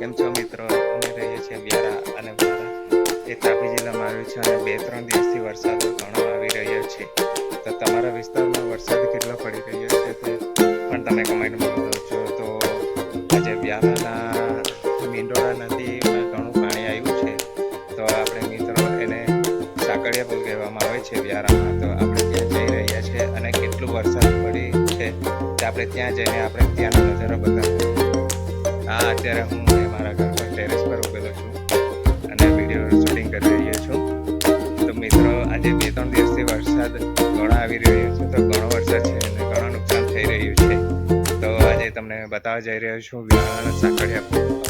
કેમ છો મિત્રો? અમે રહીએ છીએ વ્યારા અને વ્યારા એ તાપી જિલ્લામાં આવ્યું છે અને બે ત્રણ દિવસથી વરસાદ ઘણો આવી રહ્યો છે. તો તમારા વિસ્તારમાં વરસાદ કેટલો પડી રહ્યો છે તે પણ તમે કમેન્ટમાં બતાવજો તો આજે વ્યારાના, મીંડોળા નદીમાં ઘણું પાણી આવ્યું છે. તો આપણે મિત્રો એને સાકળિયા પુલ કહેવામાં આવે છે વ્યારામાં. તો આપણે ત્યાં જઈ રહ્યા છીએ અને કેટલું વરસાદ પડી છે આપણે ત્યાં જઈને આપણે ત્યાંનો નજારો બતાવીએ. હા, અત્યારે હું બતાવવા જઈ રહ્યો છું. વ્યારાના સાકળિયા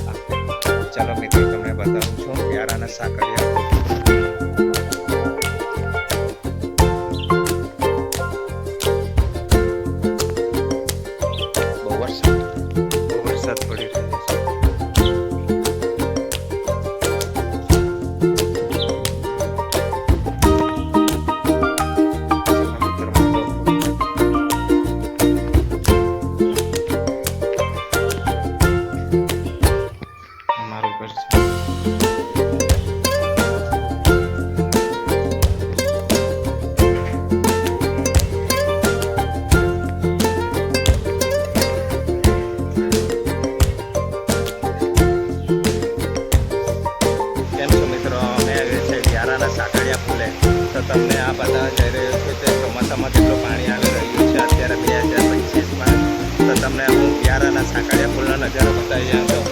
તો તમને આ બધા જઈ રહ્યો છું તે ચોમાસામાં કેટલું પાણી આવી રહ્યું છે, અત્યારે બે હજાર પચીસમાં, તો તમને હું ક્યારાના સાકળિયા પુલનો નજારો બતાવી જાઉં છું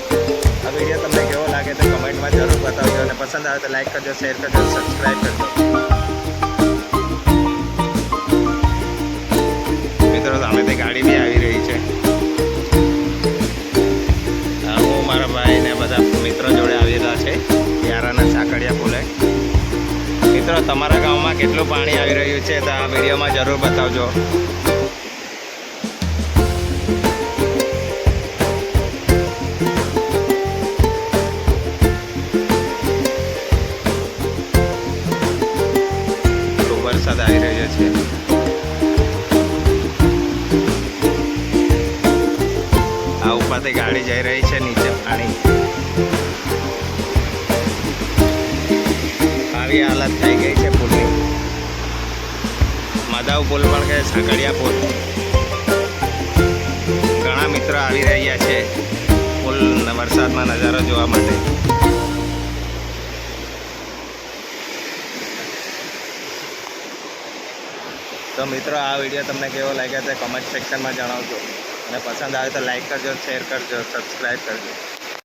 આ વીડિયો તમને કેવો લાગે તો કમેન્ટમાં જરૂર બતાવજો અને પસંદ આવે તો લાઈક કરજો, શેર કરજો, સબસ્ક્રાઈબ કરજો. મિત્રો, તમારા ગામમાં કેટલું પાણી આવી રહ્યું છે તો આ વિડીયોમાં જરૂર બતાવજો. વરસાદ આવી રહ્યો છે. આ ઉપરથી ગાડી જઈ રહી છે, નીચે પાણી. આવી હાલત થઈ ગઈ છે પુલની. માધાવ પુલ પણ કે સાંકળિયા પુલ. ઘણા મિત્રો આવી રહ્યા છે પુલ વરસાદમાં નજારો જોવા માટે. તો મિત્રો, આ વીડિયો તમને કેવો લાગ્યો તે કમેન્ટ સેક્શનમાં જણાવજો. અને પસંદ આવે તો લાઈક કરજો શેર કરજો સબસ્ક્રાઈબ કરજો.